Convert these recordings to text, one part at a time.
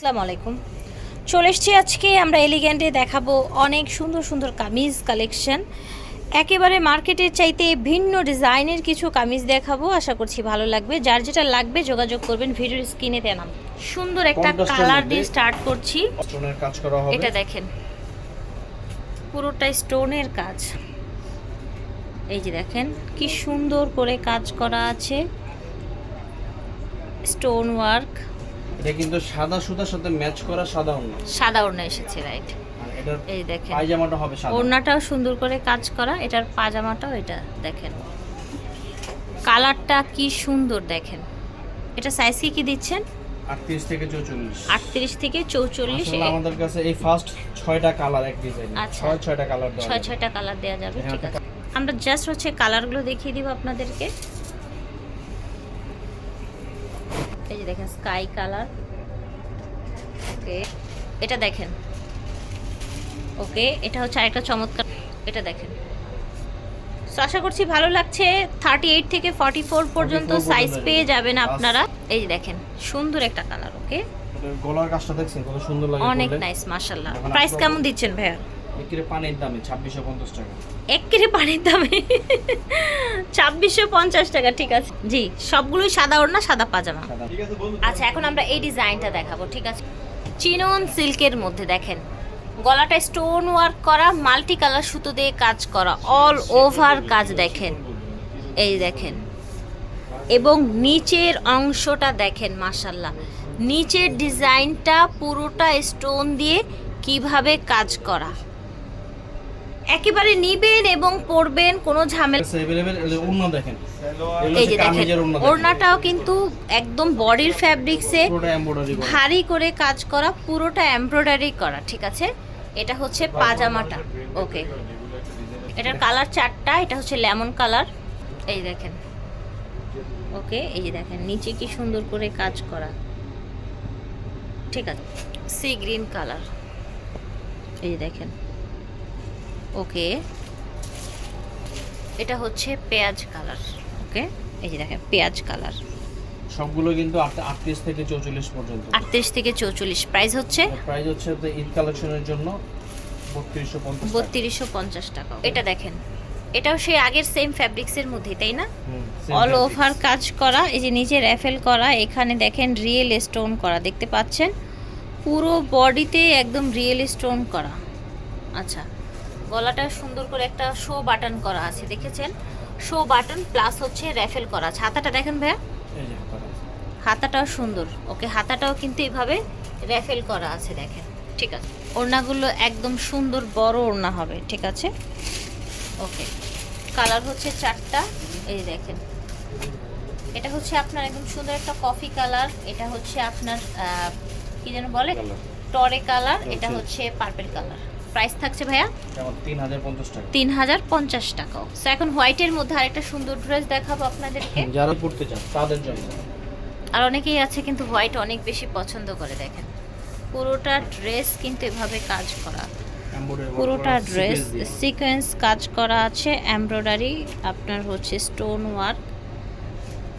আসসালামু আলাইকুম চলে এসছি আজকে আমরা এলিগ্যান্টে দেখাবো অনেক সুন্দর সুন্দর কামিজ কালেকশন একেবারে মার্কেটের চাইতে ভিন্ন ডিজাইনের কিছু কামিজ দেখাবো আশা করছি ভালো লাগবে। যার যেটা লাগবে যোগাযোগ করবেন ভিডিওর স্ক্রিনে দেনাম সুন্দর একটা কালার দিয়ে স্টার্ট করছি। এটা দেখেন। পুরোটা স্টোনের কাজ। এই যে দেখেন কি সুন্দর করে কাজ করা আছে। স্টোন ওয়ার্ক এটা কিন্তু সাদা সুতার সাথে ম্যাচ করা সাদা ওড়না। সাদা ওড়না এসেছে রাইট এই দেখেন। পায়জামাটা হবে সাদা। ওড়নাটাও সুন্দর করে কাজ করা এটার পাজামাটাও এটা দেখেন। কালারটা কি সুন্দর দেখেন। এটা সাইজ কি কি দিচ্ছেন? 38 থেকে 44 আটত্রিশ থেকে চৌচল্লিশ আসলে আমাদের কাছে এই ফার্স্ট ছয়টা কালার এক ডিজাইন আচ্ছা। ছয় ছয়টা কালার দেওয়া ছয় যাবে। ছয়টা কালার দেওয়া যাবে হ্যাঁ, ঠিক আছে। আমরা জাস্ট হচ্ছে কালারগুলো দেখিয়ে দিব আপনাদেরকে। এই যে দেখেন স্কাই কালার। ওকে এটা দেখেন। ওকে এটা হচ্ছে আরেকটা চমৎকার এটা দেখেন। So, আশা করছি ভালো লাগছে। থার্টি এইট থেকে ফর্টি ফোর পর্যন্ত সাইজ পেয়ে যাবেন। আপনারা। এই যে দেখেন সুন্দর একটা কালার ওকে গলার কাজটা দেখছেন কত সুন্দর লাগে অনেক নাইস মাশাল্লাহ এখন প্রাইস কেমন দিচ্ছেন ভাইয়া? পানির দামে 2650 টাকা। এক কেজি পানির দামে? ছাব্বিশশো পঞ্চাশ টাকা ঠিক আছে। জি সবগুলোই সাদা ওড়না সাদা পাজামা। আচ্ছা এখন আমরা এই ডিজাইনটা দেখাবো ঠিক আছে? চিনন সিল্কের মধ্যে দেখেন গলাটা স্টোন ওয়ার্ক করা মাল্টি কালার সুতো দিয়ে কাজ করা অল ওভার কাজ দেখেন। এই দেখেন। এবং নিচের অংশটা দেখেন মাসাল্লাহ নিচের ডিজাইনটা পুরোটা স্টোন দিয়ে কীভাবে কাজ করা। একেবারে নিবেন এবং পরবেন কোনো ঝামেলা এই যে দেখেন ওড়নাটাও কিন্তু একদম বডির ফ্যাব্রিক্সে ভারী করে কাজ করা পুরোটা এমব্রয়ডারি করা ঠিক আছে? এটা হচ্ছে পাজামাটা। ওকে এটার কালার চারটা এটা হচ্ছে লেমন কালার এই দেখেন। ওকে এই যে দেখেন নিচে কি সুন্দর করে কাজ করা। ঠিক আছে? সি গ্রিন কালার এই দেখেন। ওকে। এটা হচ্ছে পেঁয়াজ কালার। ওকে এই যে দেখেন পেঁয়াজ কালার। সবগুলো কিন্তু 38 থেকে 44 পর্যন্ত। আটত্রিশ থেকে চৌচল্লিশ। প্রাইস হচ্ছে? প্রাইস হচ্ছে ঈদ কালেকশনের জন্য 3250 টাকা। বত্রিশশো পঞ্চাশ টাকা এটা দেখেন এটাও সেই আগের সেম ফ্যাব্রিক্সের মধ্যে তাই না? অল ওভার কাজ করা এই যে নিচে র্যাফেল করা এখানে দেখেন রিয়েল স্টোন করা দেখতে পাচ্ছেন? পুরো বডিতে একদম রিয়েল স্টোন করা। আচ্ছা গলাটা সুন্দর করে একটা শো বাটন করা আছে দেখেছেন? শো বাটন প্লাস হচ্ছে র্যাফেল করা। আছে হাতাটা দেখেন ভাইয়া। হাতাটাও সুন্দর। ওকে হাতাটাও কিন্তু এভাবে র্যাফেল করা আছে দেখেন। ঠিক আছে। ওড়নাগুলো একদম সুন্দর বড় ওড়না হবে ঠিক আছে? ওকে কালার হচ্ছে চারটা। এই দেখেন। এটা হচ্ছে আপনার একদম সুন্দর একটা কফি কালার এটা হচ্ছে আপনার কি যেন বলে? টরে কালার এটা। হচ্ছে পার্পেল কালার প্রাইস থাকছে ভাইয়া? যেমন 3050 টাকা। তিন হাজার পঞ্চাশ টাকাও তো এখন হোয়াইটের মধ্যে আরেকটা সুন্দর ড্রেস দেখাবো আপনাদেরকে। যারা পড়তে চান তাদের জন্য। আর অনেকেই আছে কিন্তু হোয়াইট অনেক বেশি পছন্দ করে দেখেন। পুরোটা ড্রেস কিন্তু এভাবে কাজ করা। পুরোটা ড্রেস সিকোয়েন্স কাজ করা আছে এমব্রয়ডারি আপনার হচ্ছে স্টোন ওয়ার্ক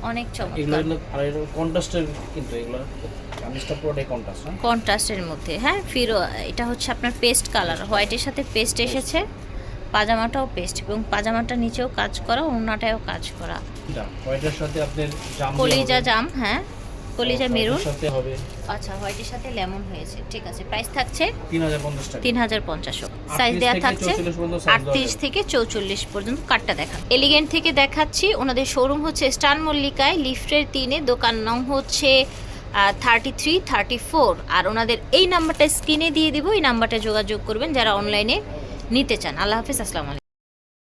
অনেক চমৎকার। এগুলো কন্ট্রাস্টের কিন্তু এগুলো। কামিজটা পুরোটাই কন্ট্রাস্ট হ্যাঁ কন্ট্রাস্টের মধ্যে হ্যাঁ ফিরো এটা হচ্ছে আপনার পেস্ট কালার হোয়াইটের সাথে পেস্ট এসেছে পাজামাটাও পেস্ট এবং পাজামাটা নিচেও কাজ করা ওড়নাটাও কাজ করা। হোয়াইটের সাথে আপনার জাম কলিজা জাম হ্যাঁ কলিজা মেরুন। সাথে হবে। আচ্ছা হোয়াইটের সাথে লেমন হয়েছে ঠিক আছে প্রাইস থাকছে 3050 টাকা। তিন হাজার পঞ্চাশও সাইজ 38 দেওয়া থেকে থাকছে 44 পর্যন্ত আটত্রিশ থেকে চৌচল্লিশ পর্যন্ত কাটটা দেখান। এলিগেন্ট থেকে দেখাচ্ছি ওনাদের শোরুম হচ্ছে স্টান মল্লিকায় লিফটের তিনে দোকান নং হচ্ছে থার্টি থ্রি থার্টি ফোর আর ওনাদের এই নাম্বারটা স্ক্রিনে দিয়ে দিব, এই নাম্বারটা যোগাযোগ করবেন যারা অনলাইনে নিতে চান। আল্লাহ হাফিজ, আসসালামু আলাইকুম।